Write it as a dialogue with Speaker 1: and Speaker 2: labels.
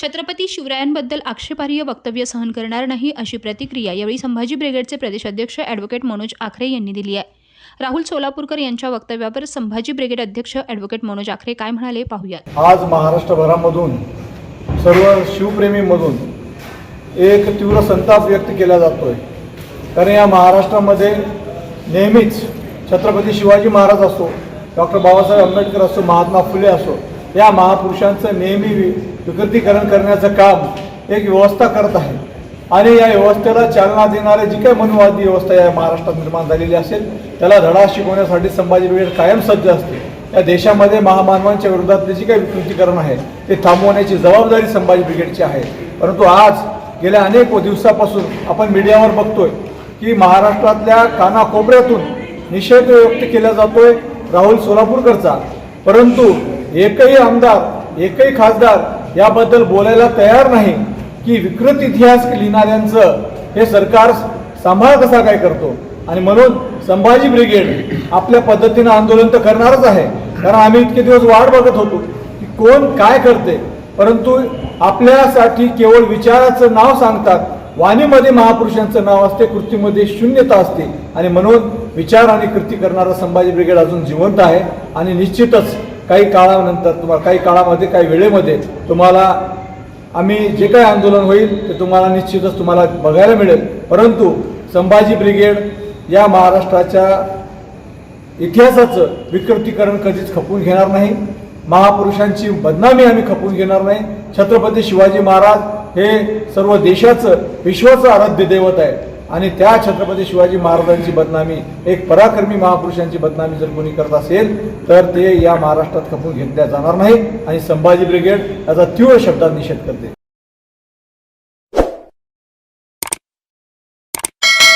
Speaker 1: छत्रपती शिवरायांबद्दल आक्षेपार्ह वक्तव्य सहन करणार नाही अशी प्रतिक्रिया यावेळी संभाजी ब्रिगेडचे प्रदेशाध्यक्ष ॲडव्होकेट मनोज आखरे यांनी दिली आहे. राहुल सोलापूरकर यांच्या वक्तव्यावर संभाजी ब्रिगेड अध्यक्ष ॲडव्होकेट मनोज आखरे काय म्हणाले पाहूयात.
Speaker 2: आज महाराष्ट्रभरामधून सर्व शिवप्रेमीमधून एक तीव्र संताप व्यक्त केला जातोय. कारण या महाराष्ट्रामध्ये नेहमीच छत्रपती शिवाजी महाराज असो डॉक्टर बाबासाहेब आंबेडकर असो महात्मा फुले असो या महापुरुषांचं नेहमी वि- विकृतीकरण करण्याचं काम एक व्यवस्था करत आहे. आणि या व्यवस्थेला चालना देणारे जी काही मनुवादी व्यवस्था या महाराष्ट्रात निर्माण झालेली असेल त्याला धडा शिकवण्यासाठी संभाजी ब्रिगेड कायम सज्ज असते. या देशामध्ये महामानवांच्या विरोधातले जी काही विकृतीकरण आहे ते थांबवण्याची जबाबदारी संभाजी ब्रिगेडची आहे. परंतु आज गेल्या अनेक दिवसापासून आपण मीडियावर बघतोय की महाराष्ट्रातल्या कानाकोपऱ्यातून निषेध व्यक्त केला जातोय राहुल सोलापूरकरचा. परंतु एकही आमदार एकही खासदार याबद्दल बोलायला तयार नाही की विकृत इतिहास लिहिणाऱ्यांचं हे सरकार सांभाळ कसा काय करतो? आणि म्हणून संभाजी ब्रिगेड आपल्या पद्धतीनं आंदोलन तर करणारच आहे. कारण आम्ही इतके दिवस वाट बघत होतो की कोण काय करते. परंतु आपल्यासाठी केवळ विचाराचं नाव सांगतात. वाणीमध्ये महापुरुषांचं नाव असते कृतीमध्ये शून्यता असते. आणि म्हणून विचार आणि कृती करणारा संभाजी ब्रिगेड अजून जिवंत आहे. आणि निश्चितच काही काळानंतर तुम्हाला काही काळामध्ये काही वेळेमध्ये तुम्हाला आम्ही जे काही आंदोलन होईल ते तुम्हाला निश्चितच तुम्हाला बघायला मिळेल. परंतु संभाजी ब्रिगेड या महाराष्ट्राच्या इतिहासाचं विकृतीकरण कधीच खपून घेणार नाही. महापुरुषांची बदनामी आम्ही खपून घेणार नाही. छत्रपती शिवाजी महाराज हे सर्व देशाचं विश्वाचं आराध्य दैवत आहे. आणि त्या छत्रपती शिवाजी महाराजांची बदनामी एक पराक्रमी महापुरुषांची बदनामी जर कोणी करत असेल तर ते या महाराष्ट्रात खपून घेतल्या जाणार नाही आणि संभाजी ब्रिगेड याचा तीव्र शब्दात निषेध करते.